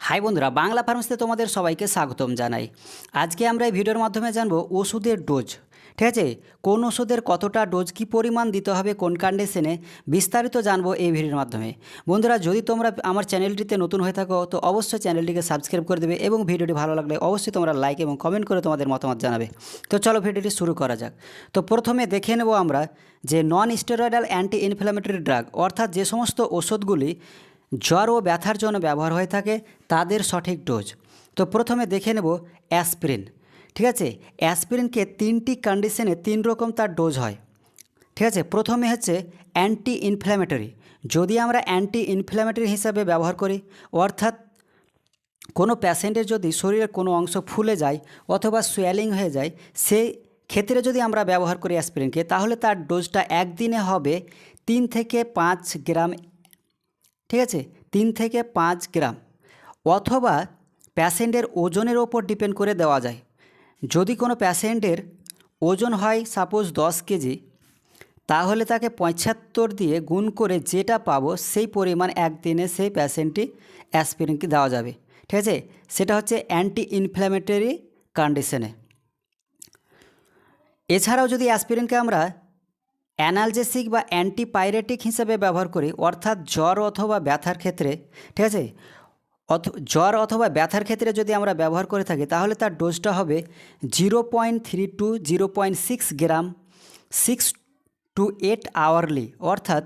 High বন্ধুরা, বাংলা ফার্মেসিতে তোমাদের সবাইকে স্বাগতম জানাই। আজকে আমরা এই ভিডিওর মাধ্যমে জানব ওষুধের ডোজ। ঠিক আছে? কোন ওষুধের কতটা ডোজ, কী পরিমাণ দিতে হবে, কোন কন্ডিশনে বিস্তারিত জানব এই ভিডিওর মাধ্যমে। বন্ধুরা, যদি তোমরা আমার চ্যানেলটিতে নতুন হয়ে থাকো, তো অবশ্যই চ্যানেলটিকে সাবস্ক্রাইব করে দেবে এবং ভিডিওটি ভালো লাগলে অবশ্যই তোমরা লাইক এবং কমেন্ট করে তোমাদের মতামত জানাবে। তো চলো ভিডিওটি শুরু করা যাক। তো প্রথমে দেখে নেব আমরা যে non steroidal anti inflammatory drug অর্থাৎ যে সমস্ত ওষুধগুলি জ্বর ও ব্যথার জন্য ব্যবহার হয়ে থাকে তাদের সঠিক ডোজ। তো প্রথমে দেখে নেব অ্যাসপিরিন। ঠিক আছে? অ্যাসপিরিনকে তিনটি কন্ডিশনে তিন রকম তার ডোজ হয়। ঠিক আছে? প্রথমে হচ্ছে অ্যান্টি ইনফ্ল্যামেটরি যদি আমরা অ্যান্টি ইনফ্ল্যামেটরি হিসাবে ব্যবহার করি, অর্থাৎ কোনো প্যাশেন্টের যদি শরীরের কোনো অংশ ফুলে যায় অথবা সোয়ালিং হয়ে যায়, সেই ক্ষেত্রে যদি আমরা ব্যবহার করি অ্যাসপিরিনকে, তাহলে তার ডোজটা একদিনে হবে তিন থেকে পাঁচ গ্রাম ঠিক আছে? তিন থেকে পাঁচ গ্রাম। অথবা প্যাশেন্টের ওজনের ওপর ডিপেন্ড করে দেওয়া যায়। যদি কোনো প্যাশেন্টের ওজন হয় সাপোজ দশ কেজি, তাহলে তাকে পঁচাত্তর দিয়ে গুণ করে যেটা পাবো সেই পরিমাণ একদিনে সেই প্যাশেন্টটি অ্যাসপিরিনকে দেওয়া যাবে। ঠিক আছে? সেটা হচ্ছে অ্যান্টি ইনফ্ল্যামেটরি কন্ডিশনে এছাড়াও যদি অ্যাসপিরিনকে আমরা অ্যানালজেসিক বা অ্যান্টিপাইরেটিক হিসেবে ব্যবহার করি, অর্থাৎ জ্বর অথবা ব্যথার ক্ষেত্রে, ঠিক আছে? অথ, জ্বর অথবা ব্যথার ক্ষেত্রে যদি আমরা ব্যবহার করে থাকি, তাহলে তার ডোজটা হবে zero point three two, zero point six gram, six to eight hourly, অর্থাৎ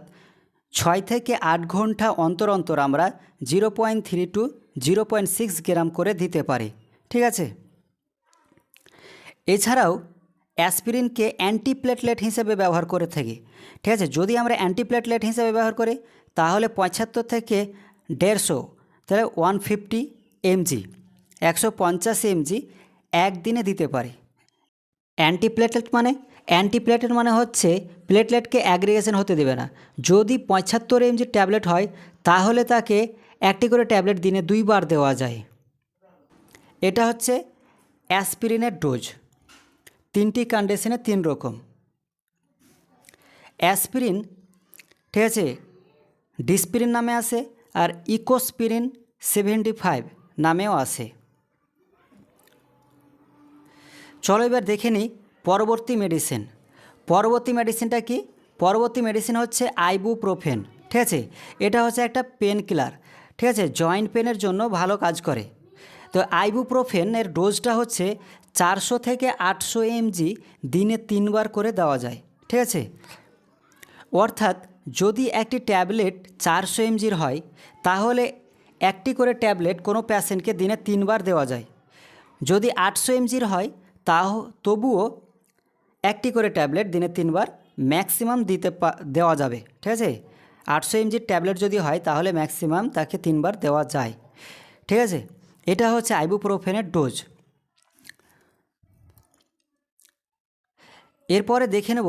ছয় থেকে আট ঘণ্টা অন্তর অন্তর আমরা zero point three two, zero point six gram করে দিতে পারি, ঠিক আছে? এছাড়াও অ্যাসপিরিনকে অ্যান্টিপ্লেটলেট হিসেবে ব্যবহার করে থাকি। ঠিক আছে? যদি আমরা অ্যান্টিপ্লেটলেট হিসেবে ব্যবহার করি, তাহলে পঁচাত্তর থেকে দেড়শো, তাহলে ওয়ান ফিফটি এমজি, একশো পঞ্চাশ এমজি একদিনে দিতে পারি। অ্যান্টিপ্লেটলেট মানে? অ্যান্টিপ্লেটলেট মানে হচ্ছে প্লেটলেটকে অ্যাগ্রিগেশন হতে দেবে না। যদি পঁচাত্তর এমজি ট্যাবলেট হয়, তাহলে তাকে একটি করে ট্যাবলেট দিনে দুইবার দেওয়া যায়। এটা হচ্ছে অ্যাসপিরিনের ডোজ। তিনটি কন্ডিশনে তিন রকম। অ্যাসপিরিন ঠিক আছে ডিসপিরিন নামে আসে আর ইকোস্পিরিন সেভেন্টি ফাইভ নামেও আসে চলো এবার দেখে নিই পরবর্তী মেডিসিন পরবর্তী মেডিসিনটা কি? পরবর্তী মেডিসিন হচ্ছে আইবুপ্রোফেন ঠিক আছে, এটা হচ্ছে একটা পেন কিলার ঠিক আছে জয়েন্ট পেনের জন্য ভালো কাজ করে। তো আইবুপ্রোফেনের ডোজটা হচ্ছে চারশো থেকে আটশো এমজি দিনে তিনবার করে দেওয়া যায়, ঠিক আছে? অর্থাৎ যদি একটি ট্যাবলেট চারশো এমজির হয়, তাহলে একটি করে ট্যাবলেট কোনো প্যাশেন্টকে দিনে তিনবার দেওয়া যায়। যদি আটশো এমজির হয় তাও তবুও একটি করে ট্যাবলেট দিনে তিনবার ম্যাক্সিমাম দিতে দেওয়া যাবে, ঠিক আছে? আটশো এমজির ট্যাবলেট যদি হয়, তাহলে ম্যাক্সিমাম তাকে তিনবার দেওয়া যায়, ঠিক আছে? এটা হচ্ছে আইবুপ্রোফেনের ডোজ। এরপরে দেখে নেব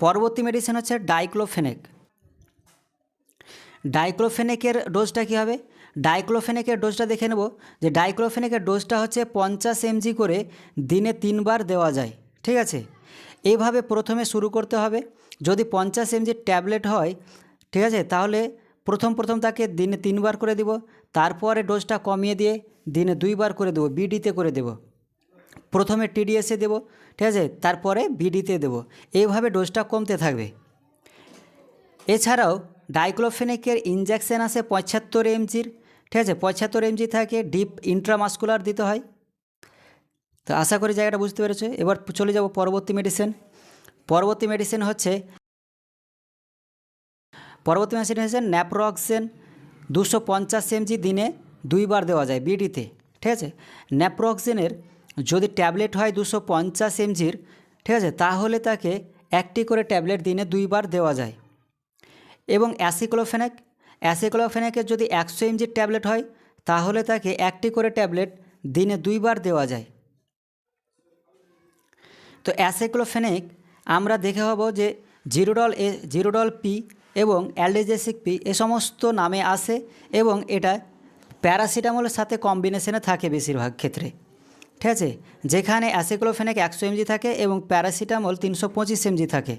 পরবর্তী মেডিসিন হচ্ছে ডাইক্লোফেনেক ডাইক্লোফেনেকের ডোজটা কী হবে? ডাইক্লোফেনেকের ডোজটা দেখে নেব যে ডাইক্লোফেনেকের ডোজটা হচ্ছে পঞ্চাশ এমজি করে দিনে তিনবার দেওয়া যায়, ঠিক আছে? এইভাবে প্রথমে শুরু করতে হবে। যদি পঞ্চাশ এমজির ট্যাবলেট হয়, ঠিক আছে? তাহলে প্রথম প্রথম তাকে দিনে তিনবার করে দিব। তারপরে ডোজটা কমিয়ে দিয়ে দিনে দুইবার করে দেবো বিডিতে করে দেবো। প্রথমে টিডিএসে দেবো, ঠিক আছে? তারপরে বিডিতে দেবো। এইভাবে ডোজটা কমতে থাকবে। এছাড়াও ডাইক্লোফেনিকের ইনজেকশন আসে পঁচাত্তর এমজির ঠিক আছে? পঁচাত্তর এমজি থাকে ডিপ ইন্ট্রামাস্কুলার দিতে হয়। তো আশা করি জায়গাটা বুঝতে পেরেছ। এবার চলে যাব পরবর্তী মেডিসিন পরবর্তী মেডিসিন হচ্ছে, পরবর্তী মেডিসিন হচ্ছে ন্যাপ্রক্সেন দুশো পঞ্চাশ এমজি দিনে দুইবার দেওয়া যায় বিডিতে ঠিক আছে? ন্যাপ্রক্সেনের যদি ট্যাবলেট হয় দুশো পঞ্চাশ এমজির ঠিক আছে, তাহলে তাকে একটি করে ট্যাবলেট দিনে দুইবার দেওয়া যায়। এবং অ্যাসিক্লোফেনেক, অ্যাসিক্লোফেনেকের যদি একশো এমজির ট্যাবলেট হয়, তাহলে তাকে একটি করে ট্যাবলেট দিনে দুইবার দেওয়া যায়। তো অ্যাসিক্লোফেনেক, আমরা দেখে হব যে জিরোডল এ, জিরোডল পি এবং অ্যালডেজেসিক পি এ সমস্ত নামে আসে এবং এটা প্যারাসিটামলের সাথে কম্বিনেশনে থাকে বেশিরভাগ ক্ষেত্রে। ঠিক আছে? যেখানে অ্যাসিক্লোফেনেক একশো এমজি থাকে এবং প্যারাসিটামল তিনশো পঁচিশ এমজি থাকে।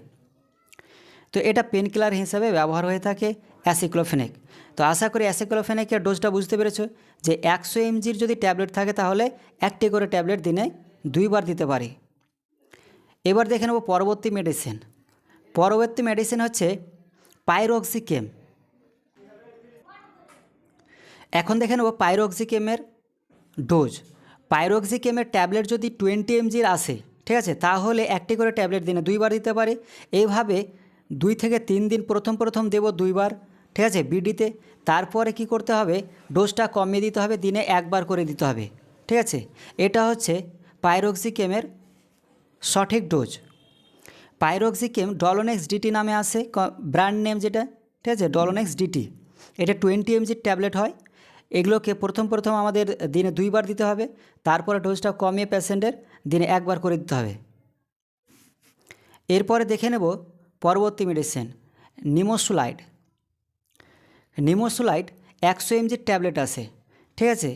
তো এটা পেন কিলার হিসাবে ব্যবহার হয়ে থাকে অ্যাসিক্লোফেনেক। তো আশা করি অ্যাসেক্লোফেনেকের ডোজটা বুঝতে পেরেছ যে একশো এমজির যদি ট্যাবলেট থাকে তাহলে একটি করে ট্যাবলেট দিনে দুইবার দিতে পারি। এবার দেখে নেব পরবর্তী মেডিসিন। পরবর্তী মেডিসিন হচ্ছে পাইরক্সিকেম। এখন দেখে নেব পাইরক্সিকেমের ডোজ। পাইরক্সিকেমের ট্যাবলেট যদি টোয়েন্টি এমজির আসে, ঠিক আছে, তাহলে একটি করে ট্যাবলেট দিনে দুইবার দিতে পারে। এইভাবে দুই থেকে তিন দিন প্রথম প্রথম দেব দুইবার, ঠিক আছে, বিডিতে। তারপরে কি করতে হবে? ডোজটা কমিয়ে দিতে হবে, দিনে একবার করে দিতে হবে, ঠিক আছে? এটা হচ্ছে পাইরক্সিকেমের সঠিক ডোজ। পাইরক্সিকেম ডলোনেক্স ডিটি নামে আসে ব্র্যান্ড নেম যেটা, ঠিক আছে, ডলোনেক্স ডিটি। এটা টোয়েন্টি এমজির ট্যাবলেট হয়। এগুলোকে প্রথম প্রথম আমাদের দিনে দুইবার দিতে হবে, তারপরে ডোজটা কমিয়ে পেশেন্টের দিনে একবার করে দিতে হবে। এরপরে দেখে নেব পরবর্তী মেডিসিন নিমোসুলাইড নিমোসুলাইড একশো এমজির ট্যাবলেট আছে, ঠিক আছে?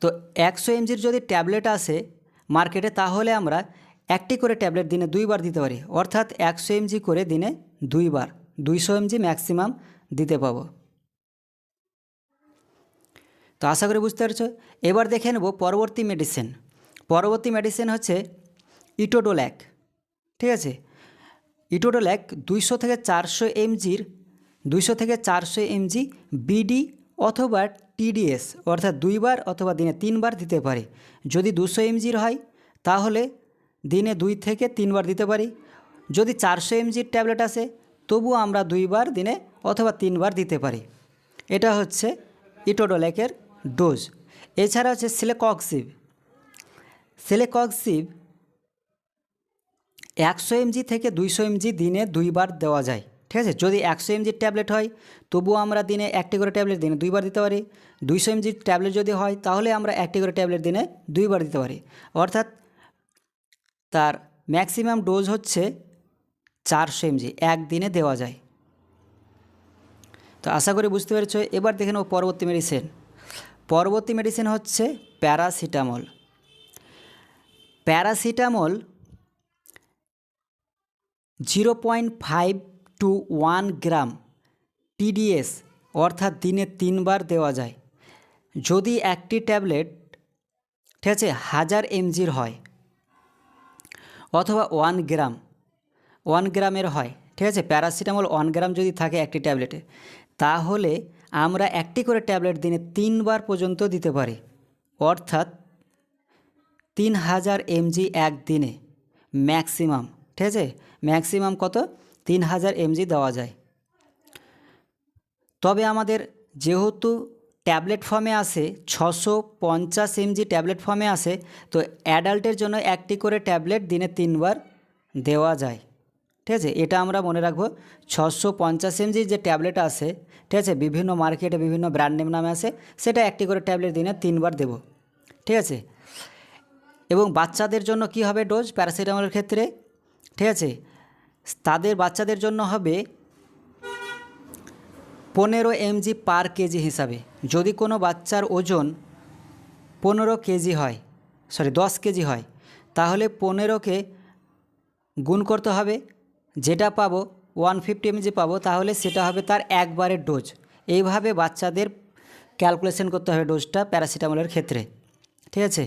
তো একশো এমজির যদি ট্যাবলেট আসে মার্কেটে তাহলে আমরা একটি করে ট্যাবলেট দিনে দুইবার দিতে পারি। অর্থাৎ একশো এমজি করে দিনে দুইবার, দুইশো এমজি ম্যাক্সিমাম দিতে পাবো। তো আশা করি বুঝতে পারছ। এবার দেখে নেব পরবর্তী মেডিসিন পরবর্তী মেডিসিন হচ্ছে ইটোডোল্যাক ঠিক আছে? ইটোডোল্যাক দুইশো থেকে চারশো এমজির দুইশো থেকে চারশো এমজি বিডি অথবা টিডিএস অর্থাৎ দুইবার অথবা দিনে তিনবার দিতে পারে। যদি দুশো এমজির হয়, তাহলে দিনে দুই থেকে তিনবার দিতে পারি। যদি চারশো এমজির ট্যাবলেট আসে তবুও আমরা দুইবার দিনে অথবা তিনবার দিতে পারি। এটা হচ্ছে ইটোডোলেকের ডোজ এছাড়া হচ্ছে সিলেকক্সিভ সিলেকক্সিভ একশো এমজি থেকে দুইশো এমজি দিনে দুইবার দেওয়া যায়। ঠিক আছে? যদি একশো এমজির ট্যাবলেট হয়, তবুও আমরা দিনে একটি করে ট্যাবলেট দিনে দুইবার দিতে পারি। দুইশো এমজির ট্যাবলেট যদি হয়, তাহলে আমরা একটি করে ট্যাবলেট দিনে দুইবার দিতে পারি। অর্থাৎ তার ম্যাক্সিমাম ডোজ হচ্ছে চারশো এমজি একদিনে দেওয়া যায়। তো আশা করি বুঝতে পেরেছ। এবার দেখে নেব পরবর্তী মেডিসিন পরবর্তী মেডিসিন হচ্ছে paracetamol paracetamol zero point five to one gram TDS অর্থাৎ দিনে তিনবার দেওয়া যায়। যদি একটি ট্যাবলেট ঠিক আছে, হাজার এমজির হয়, অথবা ওয়ান গ্রাম ওয়ান গ্রামের হয়, ঠিক আছে প্যারাসিটামল ওয়ান গ্রাম যদি থাকে একটি ট্যাবলেটে তাহলে আমরা একটি করে ট্যাবলেট দিনে তিনবার পর্যন্ত দিতে পারি। অর্থাৎ তিন হাজার এমজি একদিনে ম্যাক্সিমাম, ঠিক আছে? ম্যাক্সিমাম কত? তিন হাজার এমজি দেওয়া যায়। তবে আমাদের যেহেতু ট্যাবলেট ফর্মে আসে ছশো পঞ্চাশ এমজি ট্যাবলেট ফর্মে আসে তো অ্যাডাল্টের জন্য একটি করে ট্যাবলেট দিনে তিনবার দেওয়া যায়। ঠিক আছে? এটা আমরা মনে রাখব, ছশো পঞ্চাশ এমজি যে ট্যাবলেট আসে ঠিক আছে? বিভিন্ন মার্কেটে বিভিন্ন ব্র্যান্ড নেম নামে আসে সেটা একটি করে ট্যাবলেট দিনে তিনবার দেব। ঠিক আছে? এবং বাচ্চাদের জন্য কি হবে ডোজ প্যারাসিটামলের ক্ষেত্রে। ঠিক আছে? তাদের বাচ্চাদের জন্য হবে পনেরো এমজি পার কেজি হিসাবে। যদি কোনো বাচ্চার ওজন পনেরো কেজি হয় সরি দশ কেজি হয়, তাহলে পনেরোকে গুণ করতে হবে। যেটা পাবো ওয়ান ফিফটি এমজি পাবো, তাহলে সেটা হবে তার একবারের ডোজ। এইভাবে বাচ্চাদের ক্যালকুলেশন করতে হবে ডোজটা প্যারাসিটামলের ক্ষেত্রে, ঠিক আছে?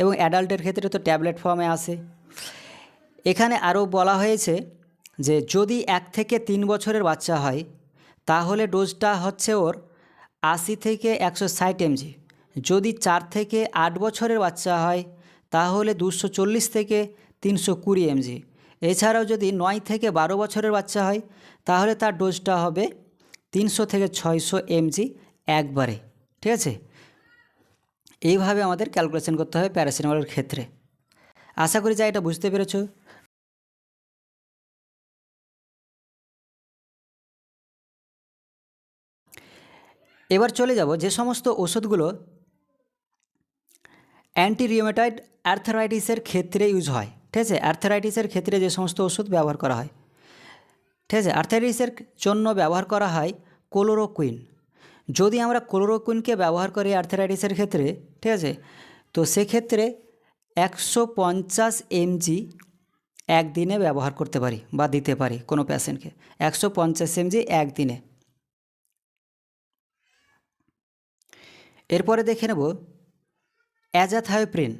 এবং অ্যাডাল্টের ক্ষেত্রে তো ট্যাবলেট ফর্মে আসে এখানে আরও বলা হয়েছে যে যদি এক থেকে তিন বছরের বাচ্চা হয়, তাহলে ডোজটা হচ্ছে ওর আশি থেকে একশো ষাট এমজি যদি চার থেকে আট বছরের বাচ্চা হয়, তাহলে দুশো চল্লিশ থেকে তিনশো কুড়ি এমজি এছাড়াও যদি নয় থেকে বারো বছরের বাচ্চা হয়, তাহলে তার ডোজটা হবে তিনশো থেকে ছয়শো এমজি একবারে, ঠিক আছে? এইভাবে আমাদের ক্যালকুলেশন করতে হবে প্যারাসিটামলের ক্ষেত্রে। আশা করি যা এটা বুঝতে পেরেছ। এবার চলে যাব যে সমস্ত ওষুধগুলো অ্যান্টি রিওমেটয়েড অ্যার্থারাইটিসের ক্ষেত্রে ইউজ হয়। ঠিক আছে? অ্যার্থারাইটিসের ক্ষেত্রে যে সমস্ত ওষুধ ব্যবহার করা হয়। ঠিক আছে? আর্থারাইটিসের জন্য ব্যবহার করা হয় কোলোরোকুইন যদি আমরা কোলোরোকুইনকে ব্যবহার করি আর্থারাইটিসের ক্ষেত্রে, ঠিক আছে? তো সেক্ষেত্রে একশো পঞ্চাশ এমজি একদিনে ব্যবহার করতে পারি বা দিতে পারি কোনো প্যাশেন্টকে একশো পঞ্চাশ এমজি একদিনে। এরপরে দেখে নেব অ্যাজাথায়োপ্রিন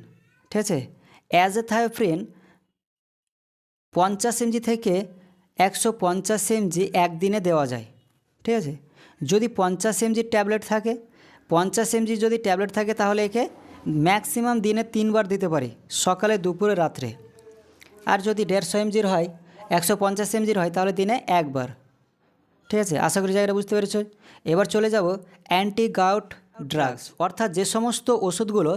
ঠিক আছে? অ্যাজাথায়োপ্রিন পঞ্চাশ এমজি থেকে একশো পঞ্চাশ এমজি একদিনে দেওয়া যায়, ঠিক আছে? যদি পঞ্চাশ এমজির ট্যাবলেট থাকে, পঞ্চাশ এমজি যদি ট্যাবলেট থাকে তাহলে একে ম্যাক্সিমাম দিনে তিনবার দিতে পারি, সকালে, দুপুরে, রাত্রে। আর যদি দেড়শো এমজির হয়, একশো পঞ্চাশ এমজির হয়, তাহলে দিনে একবার, ঠিক আছে? আশা করি জায়গাটা বুঝতে পেরেছ? এবার চলে যাব অ্যান্টি গাউট ড্রাগস অর্থাৎ যে সমস্ত ওষুধগুলো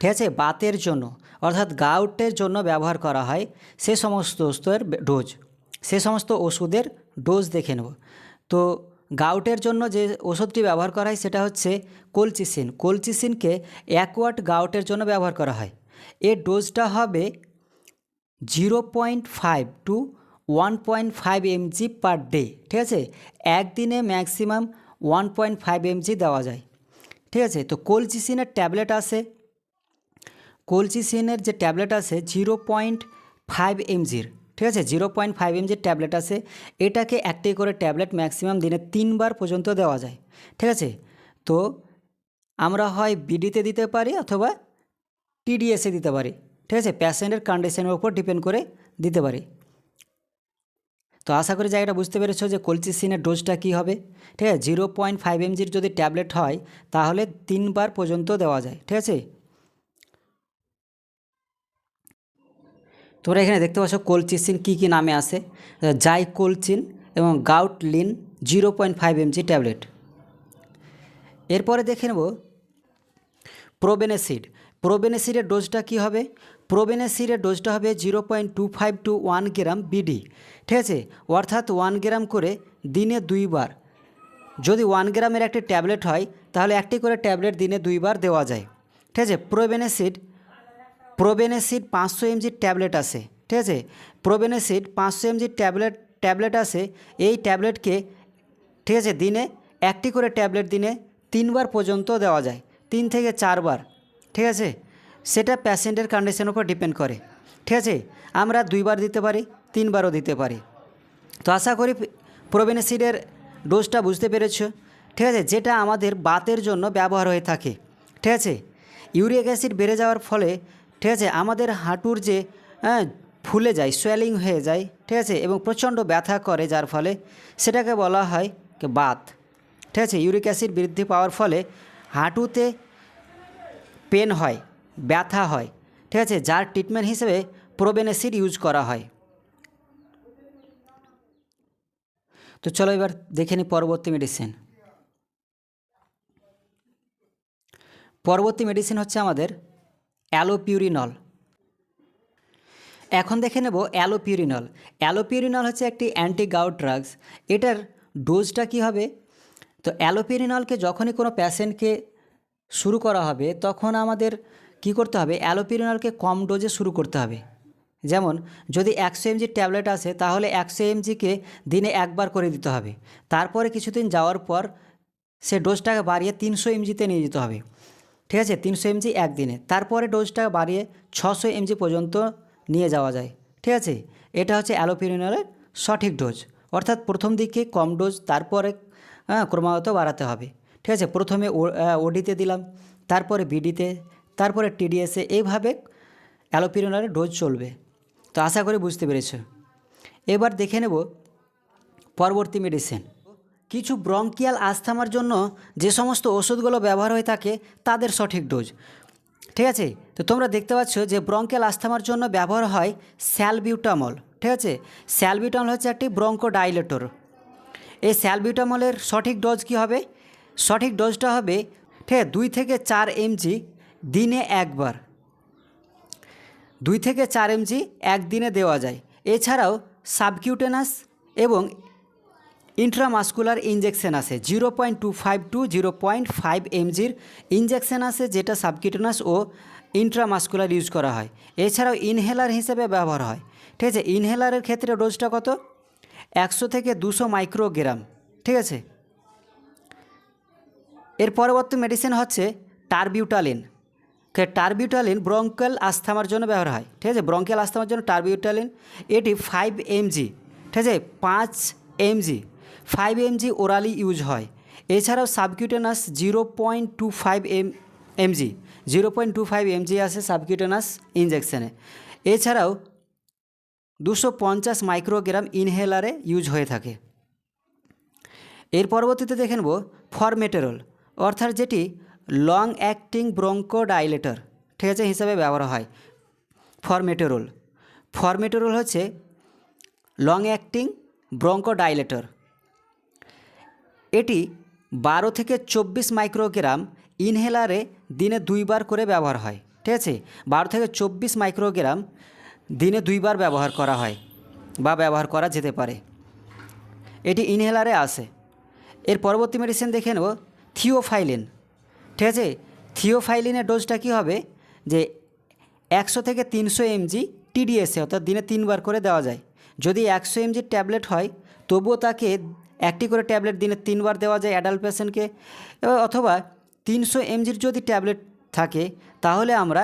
ঠিক আছে বাতের জন্য, অর্থাৎ গাউটের জন্য ব্যবহার করা হয়, সে সমস্ত ওষুধের ডোজ। সে সমস্ত ওষুধের ডোজ দেখে নেব। তো গাউটের জন্য যে ওষুধটি ব্যবহার করা হয়, সেটা হচ্ছে কোলচিসিন। কোলচিসিনকে অ্যাকোয়াট গাউটের জন্য ব্যবহার করা হয়। এর ডোজটা হবে zero point five to one point five mg per day, ঠিক আছে? একদিনে maximum one point five mg দেওয়া যায়। ঠিক আছে? তো কোলচিসিনের ট্যাবলেট আছে কোলচিসিনের যে ট্যাবলেট আছে জিরো পয়েন্ট ফাইভ এমজির, ঠিক আছে? জিরো পয়েন্ট ফাইভ এমজির ট্যাবলেট আছে। এটাকে একটি করে ট্যাবলেট ম্যাক্সিমাম দিনে তিনবার পর্যন্ত দেওয়া যায়, ঠিক আছে? তো আমরা হয় বিডিতে দিতে পারি অথবা টিডিএসে দিতে পারি, ঠিক আছে? প্যাশেন্টের কন্ডিশনের উপর ডিপেন্ড করে দিতে পারি। তো আশা করি জায়গাটা বুঝতে পেরেছ যে কলচিসিনের ডোজটা কী হবে, ঠিক আছে? জিরো পয়েন্ট ফাইভ এমজির যদি ট্যাবলেট হয়, তাহলে তিনবার পর্যন্ত দেওয়া যায়, ঠিক আছে? তোমরা এখানে দেখতে পাচ্ছ কোলচিসিন কী কী নামে আসে জাইকোলচিন এবং goutlin zero point five mg tablet. এরপরে দেখে নেব প্রোবেনেসিড। প্রোবেনেসিডের ডোজটা কী হবে? প্রোবেনেসিডের ডোজটা হবে zero point two five to one gram BD. ঠিক আছে? অর্থাৎ ওয়ান গ্রাম করে দিনে দুইবার। যদি ওয়ান গ্রামের একটি ট্যাবলেট হয়, তাহলে একটি করে ট্যাবলেট দিনে দুইবার দেওয়া যায়। ঠিক আছে? প্রোবেনেসিড প্রোবেনেসিড পাঁচশো এমজির ট্যাবলেট আছে, ঠিক আছে? প্রোবেনেসিড পাঁচশো এমজির ট্যাবলেট ট্যাবলেট আছে, এই ট্যাবলেটকে, ঠিক আছে, দিনে একটি করে ট্যাবলেট দিনে তিনবার পর্যন্ত দেওয়া যায়, তিন থেকে চারবার, ঠিক আছে? সেটা প্যাশেন্টের কন্ডিশনের উপর ডিপেন্ড করে, ঠিক আছে? আমরা দুইবার দিতে পারি, তিনবারও দিতে পারি। তো আশা করি প্রোবেনেসিডের ডোজটা বুঝতে পেরেছ, ঠিক আছে? যেটা আমাদের বাতের জন্য ব্যবহার হয়ে থাকে, ঠিক আছে? ইউরিক অ্যাসিড বেড়ে যাওয়ার ফলে ঠিক আছে? আমাদের হাঁটুর যে হ্যাঁ, ফুলে যায় সোয়েলিং হয়ে যায় ঠিক আছে? এবং প্রচণ্ড ব্যথা করে যার ফলে সেটাকে বলা হয় বাত। ঠিক আছে? ইউরিক অ্যাসিড বৃদ্ধি পাওয়ার ফলে হাঁটুতে পেন হয় ব্যথা হয় ঠিক আছে? যার ট্রিটমেন্ট হিসেবে প্রোবেন প্রোবেনেসিড ইউজ করা হয়। তো চলো এবার দেখে নিই পরবর্তী মেডিসিন পরবর্তী মেডিসিন হচ্ছে আমাদের অ্যালোপিউরিনল। এখন দেখে নেব অ্যালোপিউরিনল। অ্যালোপিউরিনল হচ্ছে একটি অ্যান্টি গাউট ড্রাগস এটার ডোজটা কি হবে? তো অ্যালোপিউরিনলকে যখনই কোনো প্যাশেন্টকে শুরু করা হবে, তখন আমাদের কি করতে হবে? অ্যালোপিউরিনলকে কম ডোজে শুরু করতে হবে। যেমন, যদি একশো এমজির ট্যাবলেট আসে, তাহলে একশো এমজিকে দিনে একবার করে দিতে হবে। তারপরে কিছুদিন যাওয়ার পর সে ডোজটাকে বাড়িয়ে তিনশো এমজিতে নিয়ে যেতে হবে। ঠিক আছে, তিনশো এমজি একদিনে। তারপরে ডোজটা বাড়িয়ে ছশো এমজি পর্যন্ত নিয়ে যাওয়া যায়। ঠিক আছে? এটা হচ্ছে অ্যালোপিরিনলের সঠিক ডোজ অর্থাৎ প্রথম দিকে কম ডোজ তারপরে ক্রমাগত বাড়াতে হবে। ঠিক আছে? প্রথমে ওডিতে দিলাম, তারপরে বিডিতে তারপরে টিডিএসে এইভাবে অ্যালোপিরিনলের ডোজ চলবে। তো আশা করি বুঝতে পেরেছ। এবার দেখে নেব পরবর্তী মেডিসিন কিছু ব্রঙ্কিয়াল আস্থামার জন্য যে সমস্ত ওষুধগুলো ব্যবহার হয়ে থাকে, তাদের সঠিক ডোজ। ঠিক আছে? তো তোমরা দেখতে পাচ্ছ যে ব্রঙ্কিয়াল আস্থামার জন্য ব্যবহার হয় স্যালবিউটামল। ঠিক আছে? স্যালবিউটামল হচ্ছে একটি ব্রঙ্কো ডাইলেটর এই স্যালবিউটামলের সঠিক ডোজ কি হবে? সঠিক ডোজটা হবে, ঠিক আছে, দুই থেকে চার এমজি দিনে একবার। দুই থেকে চার এমজি একদিনে দেওয়া যায়। এছাড়াও সাবকিউটেনাস এবং ইন্ট্রামাস্কুলার ইঞ্জেকশন আছে zero point two five to zero point five এমজির injection আছে, যেটা সাবকিউটেনাস ও ইন্ট্রামাস্কুলার ইউজ করা হয়। এছাড়াও ইনহেলার হিসেবে ব্যবহার হয়। ঠিক আছে? ইনহেলারের ক্ষেত্রে ডোজটা কত? একশো থেকে দুশো মাইক্রোগ্রাম ঠিক আছে? এর পরবর্তী মেডিসিন হচ্ছে টারবিউটালিন টারবিউটালিন ব্রঙ্কেল আস্থামার জন্য ব্যবহার হয়। ঠিক আছে? ব্রঙ্কেল আস্থামার জন্য টারবিউটালিন এটি ফাইভ এমজি ঠিক আছে? পাঁচ MG five MG orally use হয়। এছাড়াও subcutaneous zero point two five M MG zero point two five MG আছে সাবকিউটেনাস ইনজেকশনে এছাড়াও দুশো পঞ্চাশ মাইক্রোগ্রাম ইনহেলারে ইউজ হয়ে থাকে। এর পরবর্তীতে দেখে নেব ফরমেটেরল অর্থাৎ যেটি লং অ্যাক্টিং ব্রঙ্কোডাইলেটর ঠিক আছে, হিসাবে ব্যবহার হয়। ফরমেটেরল ফরমেটেরল হচ্ছে লং অ্যাক্টিং ব্রঙ্কোডাইলেটর এটি বারো থেকে চব্বিশ মাইক্রোগ্রাম ইনহেলারে দিনে দুইবার করে ব্যবহার হয়, ঠিক আছে? বারো থেকে চব্বিশ মাইক্রোগ্রাম দিনে দুইবার ব্যবহার করা হয় বা ব্যবহার করা যেতে পারে। এটি ইনহেলারে আসে এর পরবর্তী মেডিসিন দেখে নেব, থিওফাইলিন, ঠিক আছে? থিওফাইলিনের ডোজটা কী হবে? যে একশো থেকে তিনশো এমজি টিডিএসে অর্থাৎ দিনে তিনবার করে দেওয়া যায়। যদি একশো এমজির ট্যাবলেট হয়, তবুও তাকে একটি করে ট্যাবলেট দিনে তিনবার দেওয়া যায় অ্যাডাল্ট পেশেন্টকে অথবা তিনশো এমজির যদি ট্যাবলেট থাকে, তাহলে আমরা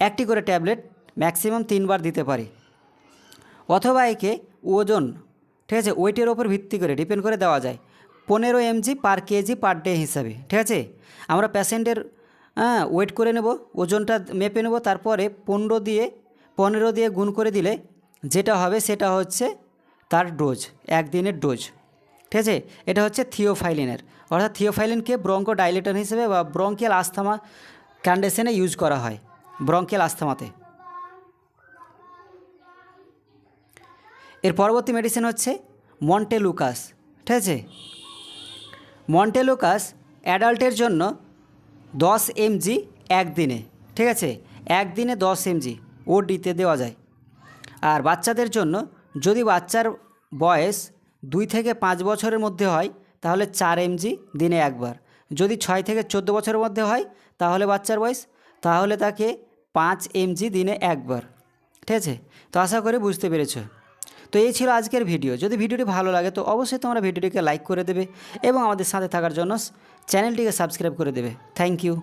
একটি করে ট্যাবলেট ম্যাক্সিমাম তিনবার দিতে পারি। অথবা একে ওজন, ঠিক আছে ওয়েটের ওপর ভিত্তি করে ডিপেন্ড করে দেওয়া যায়। পনেরো mg per kg per day হিসাবে, ঠিক আছে? আমরা প্যাশেন্টের হ্যাঁ ওয়েট করে নেব, ওজনটা মেপে নেব, তারপরে পনেরো দিয়ে পনেরো দিয়ে গুণ করে দিলে যেটা হবে সেটা হচ্ছে তার ডোজ একদিনের ডোজ ঠিক আছে? এটা হচ্ছে থিওফাইলিনের। অর্থাৎ থিওফাইলিনকে ব্রঙ্কো ডাইলেটর হিসেবে বা ব্রঙ্কিয়াল আস্থামা কন্ডিশনে ইউজ করা হয়, ব্রঙ্কিয়াল আস্থামাতে। এর পরবর্তী মেডিসিন হচ্ছে মন্টেলুকাস, ঠিক আছে? মন্টেলুকাস অ্যাডাল্টের জন্য দশ এমজি একদিনে, ঠিক আছে? একদিনে দশ এমজি ও ডিতে দেওয়া যায়। আর বাচ্চাদের জন্য যদি বাচ্চার বয়স দুই থেকে পাঁচ বছরের মধ্যে হয়, তাহলে চার এমজি দিনে একবার। যদি ছয় থেকে চোদ্দ বছরের মধ্যে হয়, তাহলে বাচ্চার বয়স, তাহলে তাকে পাঁচ এমজি দিনে একবার। ঠিক আছে? তো আশা করি বুঝতে পেরেছ। তো এই ছিল আজকের ভিডিও। যদি ভিডিওটি ভালো লাগে, তো অবশ্যই তোমরা ভিডিওটিকে লাইক করে দেবে এবং আমাদের সাথে থাকার জন্য চ্যানেলটিকে সাবস্ক্রাইব করে দেবে। Thank you.